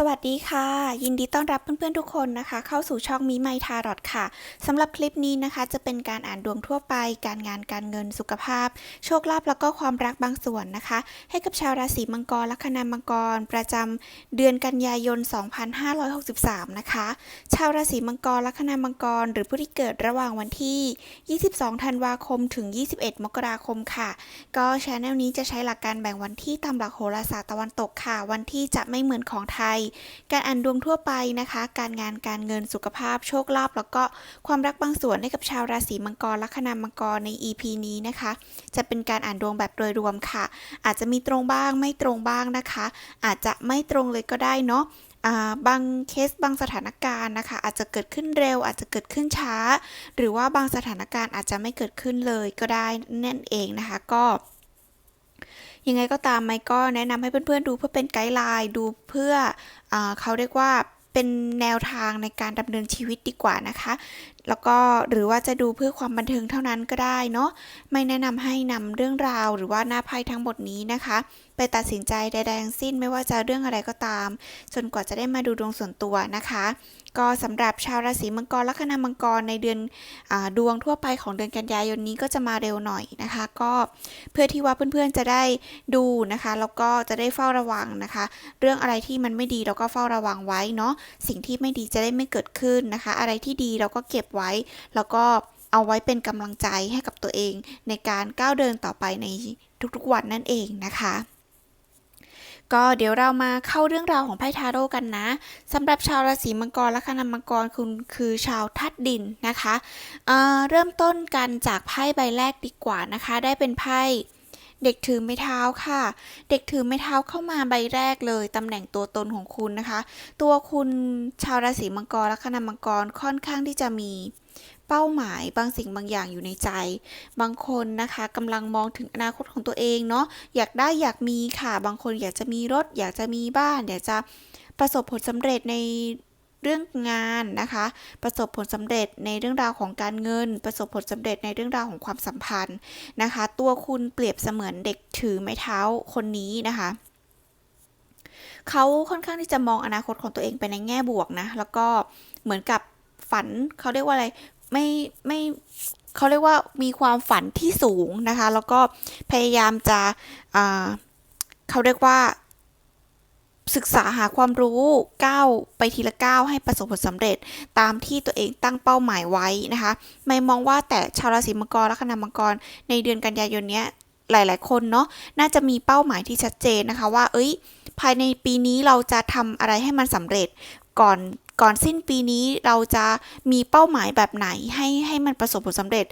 สวัสดีค่ะ ยินดีต้อนรับเพื่อนๆทุกคนนะคะ เข้าสู่ช่องมีไมทารอดค่ะสำหรับคลิปนี้นะคะ จะเป็นการอ่านดวงทั่วไป การงานการเงินสุขภาพ โชคลาภแล้วก็ความรักบางส่วนนะคะ ให้กับชาวราศีมังกรละคณามังกร ประจำเดือนกันยายน 2563 นะคะ ชาวราศีมังกรละคณามังกร หรือผู้ที่เกิดระหว่างวันที่ 22 ธันวาคมถึง 21 มกราคมค่ะ ก็ช anel นี้จะใช้หลักการแบ่งวันที่ตามหลักโหราศาสตร์ตะวันตกค่ะ วันที่จะไม่เหมือนของไทยการอ่านดวงทั่วไปนะคะ การงานการเงินสุขภาพโชคลาภแล้วก็ความรักบางส่วนให้กับชาวราศีมังกรละคณามังกรใน EP นี้นะคะ จะเป็นการอ่านดวงแบบโดยรวมค่ะ อาจจะมีตรงบ้างไม่ตรงบ้างนะคะ อาจจะไม่ตรงเลยก็ได้เนาะบางเคสบางสถานการณ์นะคะ อาจจะเกิดขึ้นเร็ว อาจจะเกิดขึ้นช้า หรือว่าบางสถานการณ์อาจจะไม่เกิดขึ้นเลยก็ได้นั่นเองนะคะ ก็ ยังไงก็ตามไมค์ก็แนะนำให้เพื่อนๆดูเพื่อเป็นไกด์ไลน์ดูเพื่ออเขาเรียกว่าเป็นแนวทางในการดำเนินชีวิตดีกว่านะคะ แล้วก็หรือว่าจะดูเพื่อความบันเทิงเท่านั้นก็ได้เนาะ ไม่แนะนำให้นำเรื่องราวหรือว่าหน้าไพ่ทั้งหมดนี้นะคะ ไปตัดสินใจใดๆทั้งสิ้นไม่ว่าจะเรื่องอะไรก็ตาม จนกว่าจะได้มาดูดวงส่วนตัวนะคะ ก็สำหรับชาวราศีมังกรละคณามังกรในเดือนอดวงทั่วไปของเดือนกันยายนนี้ก็จะมาเร็วหน่อยนะคะ ก็เพื่อที่ว่าเพื่อนๆจะได้ดูนะคะแล้วก็จะได้เฝ้าระวังนะคะ เรื่องอะไรที่มันไม่ดีเราก็เฝ้าระวังไว้เนาะสิ่งที่ไม่ดีจะได้ไม่เกิดขึ้นนะคะ อะไรที่ดีเราก็เก็บไว้แล้วก็เอาไว้เป็นกำลังใจให้กับตัวเองในการก้าวเดินต่อไปในทุกๆวันนั่นเองนะคะ ก็เดี๋ยวเรามาเข้าเรื่องราวของไพ่ทาโร่กันนะสำหรับชาวราศีมังกรและคณามังกรคุณคือชาวทัดดินนะคะเเริ่มต้นกันจากไพ่ใบแรกดีกว่านะคะ ได้เป็นไพ่เด็กถือไม้เท้าค่ะ เด็กถือไม้เท้าเข้ามาใบแรกเลย ตำแหน่งตัวตนของคุณนะคะ ตัวคุณชาวราศีมังกรและคณามังกรค่อนข้างที่จะมี เป้าหมายบางสิ่งบางอย่างอยู่ในใจ บางคนนะคะกำลังมองถึงอนาคตของตัวเองเนาะอยากได้อยากมีค่ะ บางคนอยากจะมีรถ อยากจะมีบ้าน อยากจะประสบผลสำเร็จในเรื่องงานนะคะ ประสบผลสำเร็จในเรื่องราวของการเงิน ประสบผลสำเร็จในเรื่องราวของความสัมพันธ์นะคะ ตัวคุณเปรียบเสมือนเด็กถือไม้เท้าคนนี้นะคะเขาค่อนข้างที่จะมองอนาคตของตัวเองไปในแง่บวกนะ แล้วก็เหมือนกับฝันเขาเรียกว่าอะไร ไม่ไม่เขาเรียกว่ามีความฝันที่สูงนะคะ แล้วก็พยายามจะเขาเรียกว่า ศึกษาหาความรู้ก้าวไปทีละก้าวให้ประสบผลสำเร็จตามที่ตัวเองตั้งเป้าหมายไว้นะคะไม่มองว่าแต่ชาวราศีมังกรและคณามังกรในเดือนกันยายนเนี้ยหลาย ๆ คนเนาะน่าจะมีเป้าหมายที่ชัดเจนนะคะว่า เอ้ย ภายในปีนี้เราจะทำอะไรให้มันสำเร็จก่อน ก่อนสิ้นปีนี้เราจะมีเป้าหมายแบบไหนให้ให้มันประสบผลสำเร็จ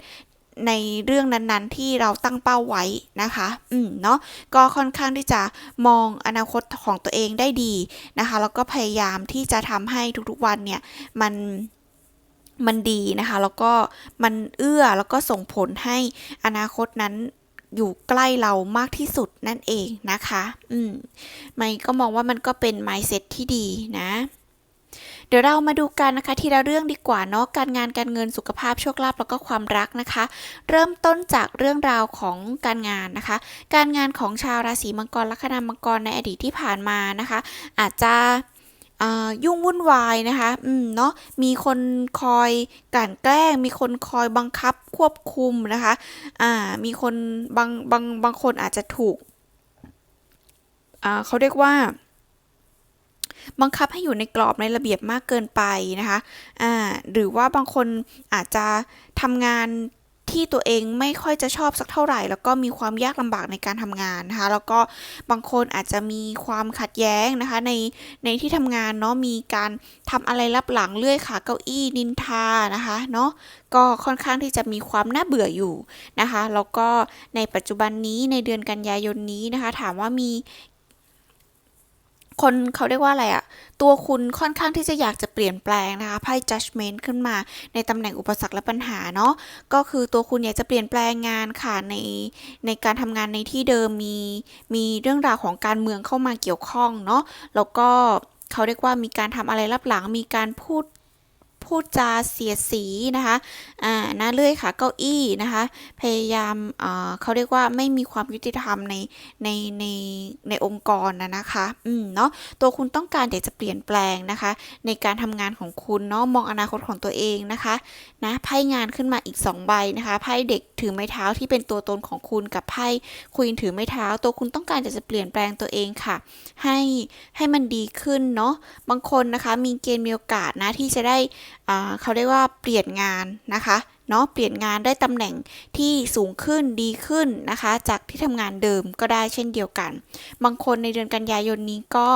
ในเรื่องนั้นๆ ที่เราตั้งเป้าไว้นะคะ อืม เนาะ ก็ค่อนข้างที่จะมองอนาคตของตัวเองได้ดีนะคะ แล้วก็พยายามที่จะทำให้ทุกๆวันเนี่ย มัน มันดีนะคะ แล้วก็มันเอื้อ แล้วก็ส่งผลให้อนาคตนั้นอยู่ใกล้เรามากที่สุดนั่นเองนะคะ อืม ไม่ก็มองว่ามันก็เป็น mindset ที่ดีนะ เดี๋ยวเรามาดูกันนะคะทีละเรื่องดีกว่าเนาะการงานการเงินสุขภาพโชคลาภแล้วก็ความรักนะคะ เริ่มต้นจากเรื่องราวของการงานนะคะ การงานของชาวราศีมังกรละคณามังกรในอดีตที่ผ่านมานะคะ อาจจะยุ่งวุ่นวายนะคะ อืม เนาะมีคนคอยกลั่นแกล้ง มีคนคอยบังคับควบคุมนะคะ อ่า มีคนบางบางบางคนอาจจะถูก อ่าเขาเรียกว่า บังคับให้อยู่ในกรอบในระเบียบมากเกินไปนะคะอ่าหรือว่าบางคนอาจจะทำงานที่ตัวเองไม่ค่อยจะชอบสักเท่าไหร่ แล้วก็มีความยากลำบากในการทำงานนะคะ แล้วก็บางคนอาจจะมีความขัดแย้งนะคะ ในในที่ทำงานเนาะมีการทำอะไรลับหลังเลื่อยขาเก้าอี้นินทานะคะเนาะก็ค่อนข้างที่จะมีความน่าเบื่ออยู่นะคะ แล้วก็ในปัจจุบันนี้ในเดือนกันยายนนี้นะคะ ถามว่ามี คนเขาเรียกว่าอะไรอะตัวคุณค่อนข้างที่จะอยากจะเปลี่ยนแปลงนะคะไพ่ judgment ขึ้นมาในตำแหน่งอุปสรรคและปัญหาเนาะก็คือตัวคุณอยากจะเปลี่ยนแปลงงานค่ะในในการทำงานในที่เดิมมีมีเรื่องราวของการเมืองเข้ามาเกี่ยวข้องเนาะแล้วก็เขาเรียกว่ามีการทำอะไรลับหลังมีการพูด พูดจาเสียสีนะคะอ่านะเลื่อยขาเก้าอี้นะคะ พยายามเอ่อเขาเรียกว่าไม่มีความยุติธรรมในในในในองค์กรนะนะคะอืมเนาะตัวคุณต้องการอยากจะเปลี่ยนแปลงนะคะ ในการทำงานของคุณเนาะมองอนาคตของตัวเองนะคะนะไพ่งานขึ้นมาอีก 2 ใบนะคะไพ่เด็กถือไม้เท้าที่เป็นตัวตนของคุณกับไพ่ควีนถือไม้เท้า ตัวคุณต้องการอยากจะเปลี่ยนแปลงตัวเองค่ะ ให้ให้มันดีขึ้นเนาะบางคนนะคะมีเกณฑ์มีโอกาสนะที่จะได้เขาเรียกว่าเปลี่ยนงานนะคะเนาะเปลี่ยนงานได้ตำแหน่งที่สูงขึ้นดีขึ้นนะคะ จากที่ทำงานเดิมก็ได้เช่นเดียวกัน บางคนในเดือนกันยายนนี้ก็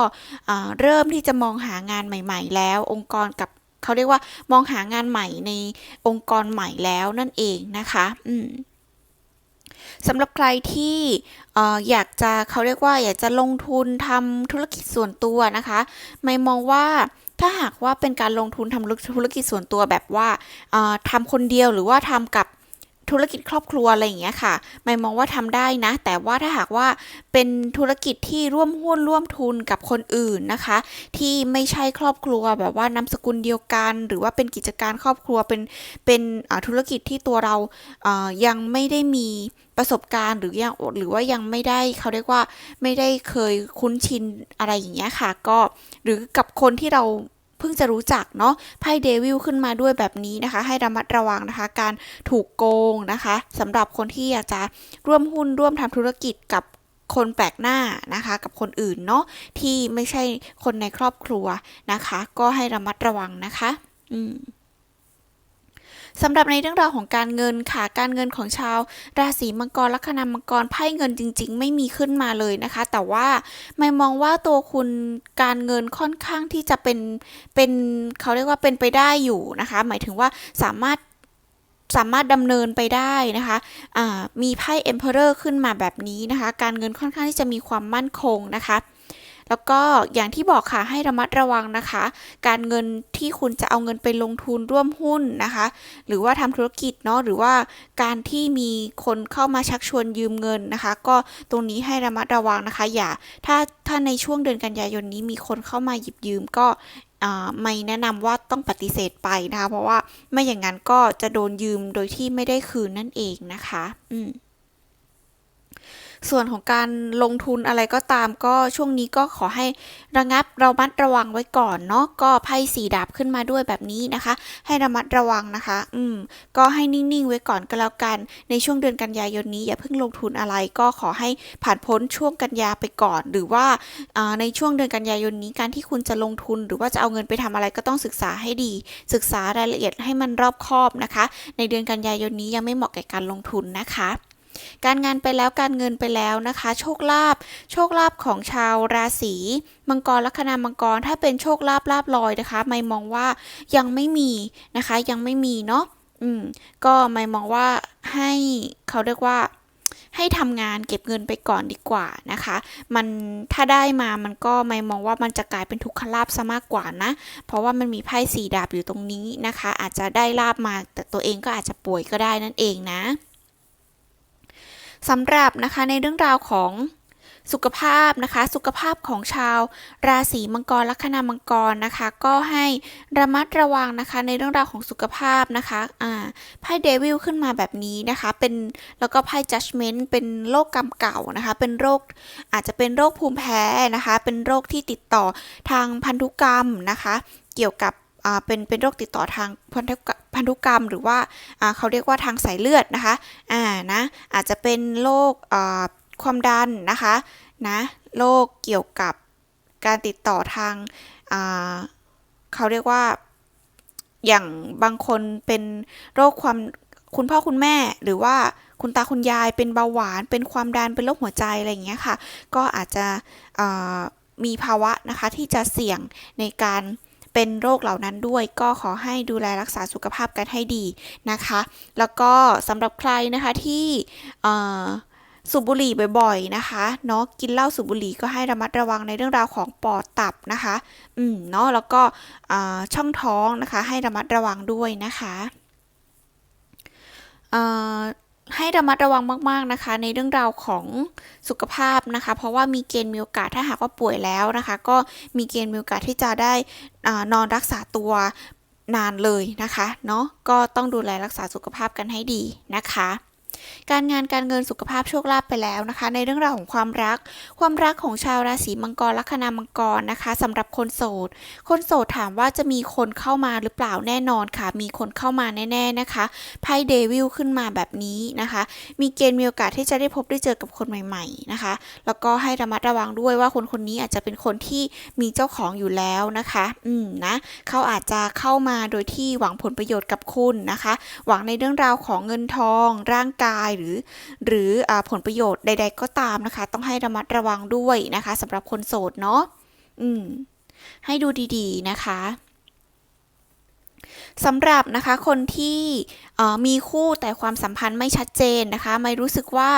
เริ่มที่จะมองหางานใหม่ ๆ แล้วองค์กรกับเขาเรียกว่ามองหางานใหม่ในองค์กรใหม่แล้วนั่นเองนะคะอืมสำหรับใครที่เอ่อยากจะเขาเรียกว่าอยากจะลงทุนทำธุรกิจส่วนตัวนะคะ ไม่มองว่า ถ้าหากว่าเป็นการลงทุนทำธุรกิจส่วนตัวแบบว่าทำคนเดียวหรือว่าทำกับ ธุรกิจครอบครัวอะไรอย่างเงี้ยค่ะไม่มองว่าทำได้นะ แต่ว่าถ้าหากว่าเป็นธุรกิจที่ร่วมหุ้นร่วมทุนกับคนอื่นนะคะ ที่ไม่ใช่ครอบครัวแบบว่านามสกุลเดียวกัน หรือว่าเป็นกิจการครอบครัวเป็นเป็นธุรกิจที่ตัวเรายังไม่ได้มีประสบการณ์หรือยังหรือว่ายังไม่ได้เขาเรียกว่าไม่ได้เคยคุ้นชินอะไรอย่างเงี้ยค่ะ ก็หรือกับคนที่เรา เพิ่งจะรู้จักเนาะไพ่เดวิลขึ้นมาด้วยแบบนี้นะคะ ให้ระมัดระวังนะคะ การถูกโกงนะคะสำหรับคนที่อยากจะร่วมหุ้นร่วมทำธุรกิจกับคนแปลกหน้านะคะ กับคนอื่นเนาะที่ไม่ใช่คนในครอบครัวนะคะ ก็ให้ระมัดระวังนะคะ อืม สำหรับในเรื่องราวของการเงินค่ะ การเงินของชาว ราศีมังกรลัคนามังกรไพ่เงินจริง ๆ ไม่มีขึ้นมาเลยนะคะ แต่ว่าไม่มองว่าตัวคุณการเงินค่อนข้างที่จะเป็นเป็นเขาเรียกว่าเป็นไปได้อยู่นะคะ หมายถึงว่าสามารถสามารถดำเนินไปได้นะคะะมีไพ่ Emperor ขึ้นมาแบบนี้นะคะ การเงินค่อนข้างที่จะมีความมั่นคงนะคะ แล้วก็อย่างที่บอกค่ะให้ระมัดระวังนะคะ การเงินที่คุณจะเอาเงินไปลงทุนร่วมหุ้นนะคะ หรือว่าทำธุรกิจเนาะหรือว่าการที่มีคนเข้ามาชักชวนยืมเงินนะคะ ก็ตรงนี้ให้ระมัดระวังนะคะ อย่าถ้าถ้าในช่วงเดือนกันยายนนี้มีคนเข้ามาหยิบยืมก็ไม่แนะนำว่าต้องปฏิเสธไปนะคะ เพราะว่าไม่อย่างนั้นก็จะโดนยืมโดยที่ไม่ได้คืนนั่นเองนะคะ อืม ส่วนของการลงทุนอะไรก็ตามก็ช่วงนี้ก็ขอให้ระงับระมัดระวังไว้ก่อนเนาะก็ไพ่สีดาบขึ้นมาด้วยแบบนี้นะคะ ให้ระมัดระวังนะคะ อืม ก็ให้นิ่งๆไว้ก่อนก็แล้วกัน ในช่วงเดือนกันยายนนี้อย่าเพิ่งลงทุนอะไร ก็ขอให้ผ่านพ้นช่วงกันยาไปก่อน หรือว่าในช่วงเดือนกันยายนนี้การที่คุณจะลงทุน หรือว่าจะเอาเงินไปทำอะไรก็ต้องศึกษาให้ดี ศึกษารายละเอียดให้มันรอบคอบนะคะ ในเดือนกันยายนนี้ยังไม่เหมาะแก่การลงทุนนะคะ การงานไปแล้วการเงินไปแล้วนะคะ โชคลาภโชคลาภของชาวราศีมังกรลัคนามังกรถ้าเป็นโชคลาภลาบลอยนะคะ ไม่มองว่ายังไม่มีนะคะ ยังไม่มีเนาะอืมก็ไม่มองว่าให้เขาเรียกว่าให้ทำงานเก็บเงินไปก่อนดีกว่านะคะ มันถ้าได้มามันก็ไม่มองว่ามันจะกลายเป็นทุกขลาบซะมากกว่านะ เพราะว่ามันมีไพ่สีดาบอยู่ตรงนี้นะคะ อาจจะได้ลาบมาแต่ตัวเองก็อาจจะป่วยก็ได้นั่นเองนะ สำหรับนะคะในเรื่องราวของสุขภาพนะคะ สุขภาพของชาว ราศีมังกรลัคนามังกรนะคะ ก็ให้ระมัดระวังนะคะ ในเรื่องราวของสุขภาพนะคะอ่าไพ่เดวิลขึ้นมาแบบนี้นะคะ เป็นแล้วก็ไพ่ judgment เป็นโรคกรรมเก่านะคะ เป็นโรคอาจจะเป็นโรคภูมิแพ้นะคะ เป็นโรคที่ติดต่อทางพันธุกรรมนะคะ เกี่ยวกับ เป็นเป็นโรคติดต่อทางพันธุกรรม หรือว่าเขาเรียกว่าทางสายเลือดนะคะอ่านะอาจจะเป็นโรคความดันนะคะนะโรคเกี่ยวกับการติดต่อทางเขาเรียกว่าอย่างบางคนเป็นโรคความคุณพ่อคุณแม่ หรือว่าคุณตาคุณยายเป็นเบาหวาน เป็นความดันเป็นโรคหัวใจอะไรอย่างเงี้ยค่ะ ก็อาจจะมีภาวะนะคะที่จะเสี่ยงในการ เป็นโรคเหล่านั้นด้วย ก็ขอให้ดูแลรักษาสุขภาพกันให้ดีนะคะ แล้วก็สำหรับใครนะคะที่สูบบุหรี่บ่อยๆนะคะเนาะกินเหล้าสูบบุหรี่ก็ให้ระมัดระวังในเรื่องราวของปอดตับนะคะอืมเนาะแล้วก็ช่องท้องนะคะ ให้ระมัดระวังด้วยนะคะ ให้ระมัดระวังมากๆนะคะ ในเรื่องราวของสุขภาพนะคะ เพราะว่ามีเกณฑ์มีโอกาสถ้าหากว่าป่วยแล้วนะคะ ก็มีเกณฑ์มีโอกาสที่จะได้นอนรักษาตัวนานเลยนะคะเนาะก็ต้องดูแลรักษาสุขภาพกันให้ดีนะคะ การงานการเงินสุขภาพโชคลาภไปแล้วนะคะ ในเรื่องราวของความรัก ความรักของชาวราศีมังกรลัคนามังกรนะคะสำหรับคนโสด คนโสดถามว่าจะมีคนเข้ามาหรือเปล่าแน่นอนค่ะ มีคนเข้ามาแน่ๆนะคะไพ่เดวิลขึ้นมาแบบนี้นะคะ มีเกณฑ์มีโอกาสที่จะได้พบได้เจอกับคนใหม่ ๆนะคะ แล้วก็ให้ระมัดระวังด้วยว่าคนคนนี้อาจจะเป็นคนที่มีเจ้าของอยู่แล้วนะคะ อืมนะเขาอาจจะเข้ามาโดยที่หวังผลประโยชน์กับคุณนะคะ หวังในเรื่องราวของเงินทอง ร่างกายหรือ หรืออผลประโยชน์ใด ๆ ก็ตามนะคะ ต้องให้ระมัดระวังด้วยนะคะสำหรับคนโสดเนาะอืม ให้ดูดีๆนะคะสำหรับนะคะคนที่มีคู่แต่ความสัมพันธ์ไม่ชัดเจนนะคะ ไม่รู้สึกว่า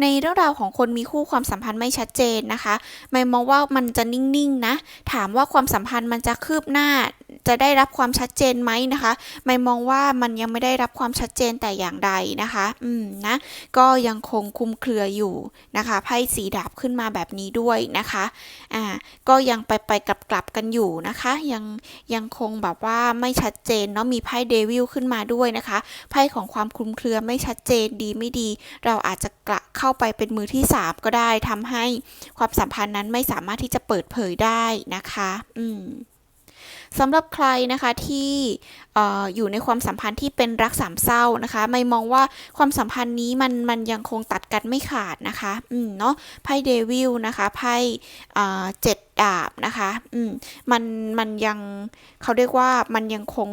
ในเรื่องราวของคนมีคู่ความสัมพันธ์ไม่ชัดเจนนะคะ ไม่มองว่ามันจะนิ่งๆนะ ถามว่าความสัมพันธ์มันจะคืบหน้า จะได้รับความชัดเจนไหมนะคะไม่มองว่ามันยังไม่ได้รับความชัดเจนแต่อย่างใดนะคะ อืมนะ ก็ยังคงคุมเครืออยู่นะคะ ไพ่สีดาบขึ้นมาแบบนี้ด้วยนะคะ อ่า ก็ยังไปไปกลับกลับกันอยู่นะคะ ยังยังคงแบบว่าไม่ชัดเจนเนาะ มีไพ่เดวิลขึ้นมาด้วยนะคะ ไพ่ของความคุมเครือไม่ชัดเจนดีไม่ดี เราอาจจะกละเข้าไปเป็นมือที่สามก็ได้ทำให้ความสัมพันธ์นั้นไม่สามารถที่จะเปิดเผยได้นะคะ อืม สำหรับใครนะคะที่ออยู่ในความสัมพันธ์ที่เป็นรักสามเศร้านะคะไม่มองว่าความสัมพันธ์นี้มันมันยังคงตัดกันไม่ขาดนะคะอืมเนาะไพ่เดวิลนะคะไพ่เจ็ดดาบนะคะอืมมันมันยังเขาเรียกว่ามันยังคง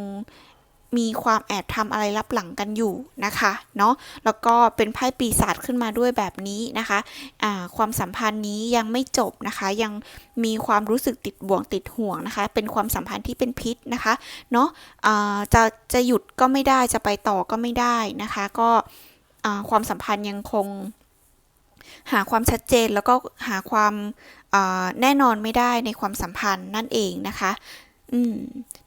มีความแอบทำอะไรลับหลังกันอยู่นะคะเนาะแล้วก็เป็นไพ่ปีศาจขึ้นมาด้วยแบบนี้นะคะอ่าความสัมพันธ์นี้ยังไม่จบนะคะ ยังมีความรู้สึกติดบ่วงติดห่วงนะคะ เป็นความสัมพันธ์ที่เป็นพิษนะคะเนาะอ่าจะจะหยุดก็ไม่ได้จะไปต่อก็ไม่ได้นะคะ ก็ความสัมพันธ์ยังคงหาความชัดเจนแล้วก็หาความแน่นอนไม่ได้ในความสัมพันธ์นั่นเองนะคะ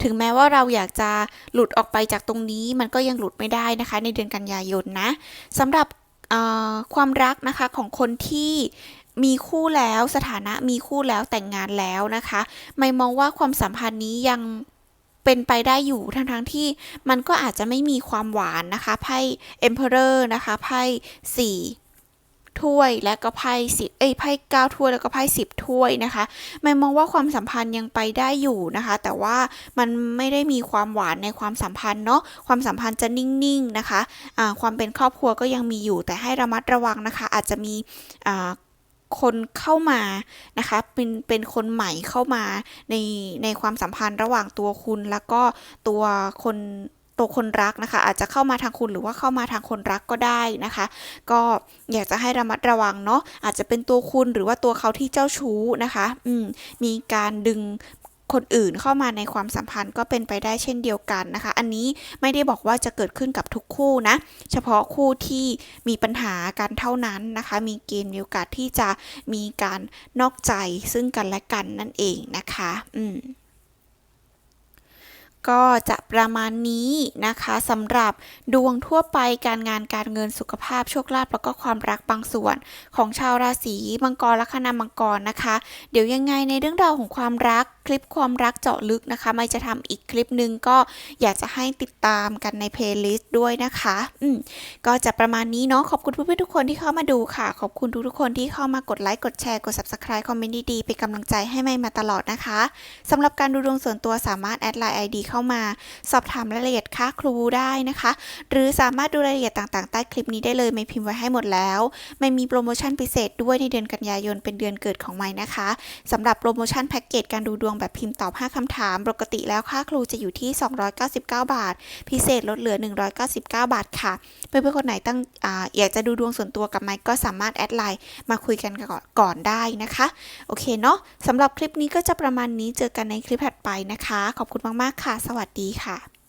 ถึงแม้ว่าเราอยากจะหลุดออกไปจากตรงนี้มันก็ยังหลุดไม่ได้นะคะ ในเดือนกันยายนนะสำหรับความรักนะคะของคนที่มีคู่แล้วสถานะมีคู่แล้วแต่งงานแล้วนะคะ ไม่มองว่าความสัมพันธ์นี้ยังเป็นไปได้อยู่ทั้งทั้งๆที่มันก็อาจจะไม่มีความหวานนะคะไพ่ Emperor นะคะไพ่ ถ้วยและก็ไพ่สิบเอ้ยไพ่เก้าถ้วยแล้วก็ไพ่สิบถ้วยนะคะไม่มองว่าความสัมพันธ์ยังไปได้อยู่นะคะ แต่ว่ามันไม่ได้มีความหวานในความสัมพันธ์เนาะความสัมพันธ์จะนิ่งๆนะคะอ่าความเป็นครอบครัวก็ยังมีอยู่แต่ให้ระมัดระวังนะคะ อาจจะมีคนเข้ามานะคะเป็นเป็นคนใหม่เข้ามาในในความสัมพันธ์ระหว่างตัวคุณแล้วก็ตัวคน ตัวคนรักนะคะ อาจจะเข้ามาทางคุณหรือว่าเข้ามาทางคนรักก็ได้นะคะ ก็อยากจะให้ระมัดระวังเนาะอาจจะเป็นตัวคุณหรือว่าตัวเขาที่เจ้าชู้นะคะอืมมีการดึงคนอื่นเข้ามาในความสัมพันธ์ก็เป็นไปได้เช่นเดียวกันนะคะ อันนี้ไม่ได้บอกว่าจะเกิดขึ้นกับทุกคู่นะ เฉพาะคู่ที่มีปัญหากันเท่านั้นนะคะ มีเกณฑ์มีโอกาสที่จะมีการนอกใจซึ่งกันและกันนั่นเองนะคะ อืม ก็จะประมาณนี้นะคะสำหรับดวงทั่วไปการงานการเงินสุขภาพโชคลาภแล้วก็ความรักบางส่วนของชาวราศีมังกรลัคนามังกรนะคะ เดี๋ยวยังไงในเรื่องราวของความรักคลิปความรักเจาะลึกนะคะ ไม่จะทำอีกคลิปหนึ่งก็อยากจะให้ติดตามกันในเพลย์ลิสต์ด้วยนะคะอืมก็จะประมาณนี้เนาะขอบคุณเพื่อนๆทุกคนที่เข้ามาดูค่ะ ขอบคุณทุกๆคนที่เข้ามากดไลค์กดแชร์กด subscribe คอมเมนต์ดีๆเป็นกำลังใจให้ไม่มาตลอดนะคะสำหรับการดูดวงส่วนตัวสามารถแอดไลน์ ID เข้ามา สอบถามรายละเอียดค่าครูได้นะคะ หรือสามารถดูรายละเอียดต่างๆ ใต้คลิปนี้ได้เลยไม่พิมพ์ไว้ให้หมดแล้ว ไม่มีโปรโมชั่นพิเศษด้วยในเดือนกันยายนเป็นเดือนเกิดของไม้นะคะสำหรับโปรโมชั่นแพ็กเกจการดูดวงแบบพิมพ์ตอบ 5คำถาม ปกติแล้วค่าครูจะอยู่ที่ 299 บาท พิเศษลดเหลือ 199 บาทค่ะเพื่อนๆคนไหนตั้งออยากจะดูดวงส่วนตัวกับไมค์ก็สามารถแอดไลน์มาคุยกันก่อนได้นะคะ โอเคเนาะสำหรับคลิปนี้ก็จะประมาณนี้เจอกันในคลิปถัดไปนะคะ ขอบคุณมาก ๆ ค่ะสวัสดีค่ะ